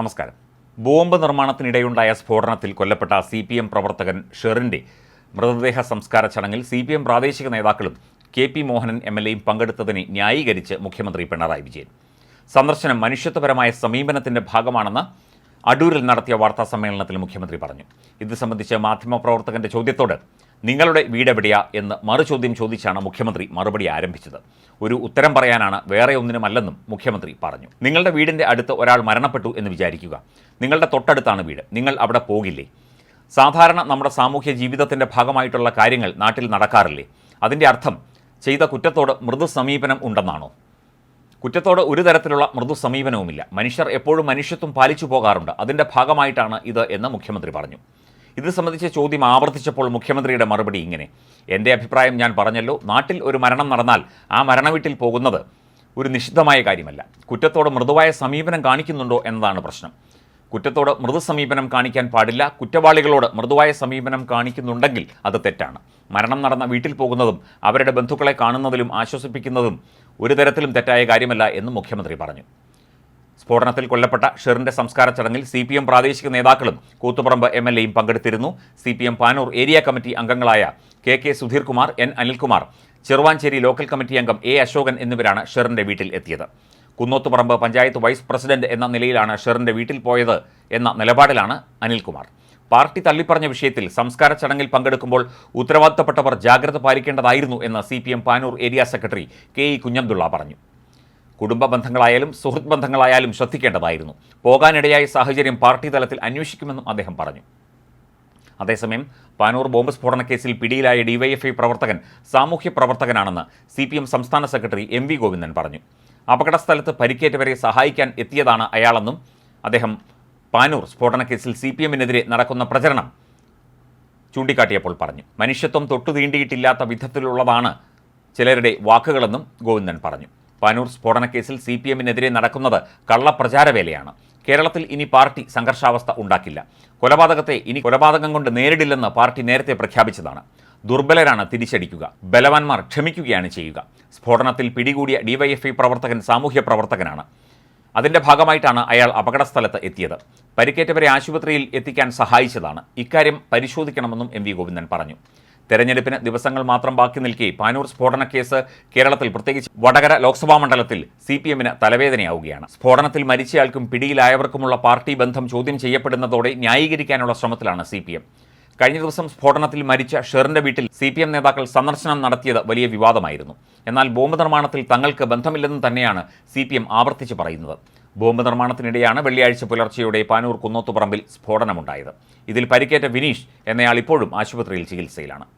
നമസ്കാരം. ബോംബ് നിർമ്മാണത്തിനിടെയുണ്ടായ സ്ഫോടനത്തിൽ കൊല്ലപ്പെട്ട സി പി എം പ്രവർത്തകൻ ഷെറിന്റെ മൃതദേഹ സംസ്കാര ചടങ്ങിൽ സി പി എം പ്രാദേശിക നേതാക്കളും K P Mohanan M L എയും പങ്കെടുത്തതിനെ ന്യായീകരിച്ച് മുഖ്യമന്ത്രി പിണറായി വിജയൻ. സന്ദർശനം മനുഷ്യത്വപരമായ സമീപനത്തിന്റെ ഭാഗമാണെന്ന് അടൂരിൽ നടത്തിയ വാർത്താ സമ്മേളനത്തിൽ മുഖ്യമന്ത്രി പറഞ്ഞു. ഇത് സംബന്ധിച്ച് മാധ്യമപ്രവർത്തകന്റെ ചോദ്യത്തോട് നിങ്ങളുടെ വീടെവിടെയാ എന്ന് മറുചോദ്യം ചോദിച്ചാണ് മുഖ്യമന്ത്രി മറുപടി ആരംഭിച്ചത്. ഒരു ഉത്തരം പറയാനാണ് വേറെ ഒന്നിനുമല്ലെന്നും മുഖ്യമന്ത്രി പറഞ്ഞു. നിങ്ങളുടെ വീടിന്റെ അടുത്ത് ഒരാൾ മരണപ്പെട്ടു എന്ന് വിചാരിക്കുക. നിങ്ങളുടെ തൊട്ടടുത്താണ് വീട്. നിങ്ങൾ അവിടെ പോകില്ലേ? സാധാരണ നമ്മുടെ സാമൂഹ്യ ജീവിതത്തിന്റെ ഭാഗമായിട്ടുള്ള കാര്യങ്ങൾ നാട്ടിൽ നടക്കാറില്ലേ? അതിന്റെ അർത്ഥം ചെയ്ത കുറ്റത്തോട് മൃദു സമീപനം ഉണ്ടെന്നാണോ? കുറ്റത്തോട് ഒരു തരത്തിലുള്ള മൃദു സമീപനവുമില്ല മനുഷ്യർ എപ്പോഴും മനുഷ്യത്വം പാലിച്ചു പോകാറുണ്ട്. അതിന്റെ ഭാഗമായിട്ടാണ് ഇത് എന്ന് മുഖ്യമന്ത്രി പറഞ്ഞു. ഇത് സംബന്ധിച്ച ചോദ്യം ആവർത്തിച്ചപ്പോൾ മുഖ്യമന്ത്രിയുടെ മറുപടി ഇങ്ങനെ. എന്റെ അഭിപ്രായം ഞാൻ പറഞ്ഞല്ലോ. നാട്ടിൽ ഒരു മരണം നടന്നാൽ ആ മരണവീട്ടിൽ പോകുന്നത് ഒരു നിഷിദ്ധമായ കാര്യമല്ല. കുറ്റത്തോട് മൃദുവായ സമീപനം കാണിക്കുന്നുണ്ടോ എന്നതാണ് പ്രശ്നം. കുറ്റത്തോട് മൃദു സമീപനം കാണിക്കാൻ പാടില്ല. കുറ്റവാളികളോട് മൃദുവായ സമീപനം കാണിക്കുന്നുണ്ടെങ്കിൽ അത് തെറ്റാണ്. മരണം നടന്ന വീട്ടിൽ പോകുന്നതും അവരുടെ ബന്ധുക്കളെ കാണുന്നതിലും ആശ്വസിപ്പിക്കുന്നതും ഒരു തരത്തിലും തെറ്റായ കാര്യമല്ല എന്ന് മുഖ്യമന്ത്രി പറഞ്ഞു. സ്ഫോടനത്തിൽ കൊല്ലപ്പെട്ട ഷെറിന്റെ സംസ്കാര ചടങ്ങിൽ സി പി എം പ്രാദേശിക നേതാക്കളും കൂത്തുപറമ്പ് എം എൽ എയും പങ്കെടുത്തിരുന്നു. C P M Panoor area committee അംഗങ്ങളായ K K Sudheerkumar N Anilkumar Cheruvancheri local committee അംഗം എ അശോകൻ എന്നിവരാണ് ഷെറിന്റെ വീട്ടിൽ എത്തിയത്. കുന്നോത്തുപറമ്പ് പഞ്ചായത്ത് വൈസ് പ്രസിഡന്റ് എന്ന നിലയിലാണ് ഷെറിന്റെ വീട്ടിൽ പോയത് എന്ന നിലപാടിലാണ് അനിൽകുമാർ. പാർട്ടി തള്ളിപ്പറഞ്ഞ വിഷയത്തിൽ സംസ്കാര ചടങ്ങിൽ പങ്കെടുക്കുമ്പോൾ ഉത്തരവാദിത്തപ്പെട്ടവർ ജാഗ്രത പാലിക്കേണ്ടതായിരുന്നു എന്ന് C P M Panoor area secretary K E Kunhabdulla പറഞ്ഞു. കുടുംബ ബന്ധങ്ങളായാലും സുഹൃത്ത് ബന്ധങ്ങളായാലും ശ്രദ്ധിക്കേണ്ടതായിരുന്നു. പോകാനിടയായ സാഹചര്യം പാർട്ടി തലത്തിൽ അന്വേഷിക്കുമെന്നും അദ്ദേഹം പറഞ്ഞു. അതേസമയം പാനൂർ ബോംബ് സ്ഫോടന കേസിൽ പിടിയിലായ ഡിവൈഎഫ്ഐ പ്രവർത്തകൻ സാമൂഹ്യ പ്രവർത്തകനാണെന്ന് സി പി എം സംസ്ഥാന സെക്രട്ടറി എം വി ഗോവിന്ദൻ പറഞ്ഞു. അപകടസ്ഥലത്ത് പരിക്കേറ്റവരെ സഹായിക്കാൻ എത്തിയതാണ് അയാളെന്നും അദ്ദേഹം പാനൂർ സ്ഫോടന കേസിൽ സി പി എമ്മിനെതിരെ നടക്കുന്ന പ്രചരണം ചൂണ്ടിക്കാട്ടിയപ്പോൾ പറഞ്ഞു. മനുഷ്യത്വം തൊട്ടു തീണ്ടിയിട്ടില്ലാത്ത വിധത്തിലുള്ളതാണ് ചിലരുടെ വാക്കുകളെന്നും ഗോവിന്ദൻ പറഞ്ഞു. പാനൂർ സ്ഫോടനക്കേസിൽ സി പി എമ്മിനെതിരെ നടക്കുന്നത് കള്ളപ്രചാരവേലയാണ്. കേരളത്തിൽ ഇനി പാർട്ടി സംഘർഷാവസ്ഥ ഉണ്ടാക്കില്ല. കൊലപാതകത്തെ ഇനി കൊലപാതകം കൊണ്ട് നേരിടില്ലെന്ന് പാർട്ടി നേരത്തെ പ്രഖ്യാപിച്ചതാണ്. ദുർബലരാണ് തിരിച്ചടിക്കുക. ബലവാന്മാർ ക്ഷമിക്കുകയാണ് ചെയ്യുക. സ്ഫോടനത്തിൽ പിടികൂടിയ ഡിവൈഎഫ്ഐ പ്രവർത്തകൻ സാമൂഹ്യ പ്രവർത്തകനാണ്. അതിന്റെ ഭാഗമായിട്ടാണ് അയാൾ അപകടസ്ഥലത്ത് എത്തിയത്. പരിക്കേറ്റവരെ ആശുപത്രിയിൽ എത്തിക്കാൻ സഹായിച്ചതാണ്. ഇക്കാര്യം പരിശോധിക്കണമെന്നും എം വി ഗോവിന്ദൻ പറഞ്ഞു. തെരഞ്ഞെടുപ്പിന് ദിവസങ്ങൾ മാത്രം ബാക്കി നിൽക്കെ പാനൂർ സ്ഫോടന കേസ് കേരളത്തിൽ പ്രത്യേകിച്ച് വടകര ലോക്സഭാ മണ്ഡലത്തിൽ സി പി എമ്മിന് തലവേദനയാവുകയാണ്. സ്ഫോടനത്തിൽ മരിച്ചയാൾക്കും പിടിയിലായവർക്കുമുള്ള പാർട്ടി ബന്ധം ചോദ്യം ചെയ്യപ്പെടുന്നതോടെ ന്യായീകരിക്കാനുള്ള ശ്രമത്തിലാണ് സി പി എം കഴിഞ്ഞ ദിവസം സ്ഫോടനത്തിൽ മരിച്ച ഷെറിന്റെ വീട്ടിൽ സി പി എം നേതാക്കൾ സന്ദർശനം നടത്തിയത് വലിയ വിവാദമായിരുന്നു. എന്നാൽ ബോംബ് നിർമ്മാണത്തിൽ തങ്ങൾക്ക് ബന്ധമില്ലെന്ന് തന്നെയാണ് സി പി എം ആവർത്തിച്ച് പറയുന്നത്. ബോംബ് നിർമ്മാണത്തിനിടെയാണ് വെള്ളിയാഴ്ച പുലർച്ചെയോടെ പാനൂർ കുന്നോത്തുപറമ്പിൽ സ്ഫോടനമുണ്ടായത്. ഇതിൽ പരിക്കേറ്റ വിനീഷ് എന്നയാൾ ഇപ്പോഴും ആശുപത്രിയിൽ ചികിത്സയിലാണ്.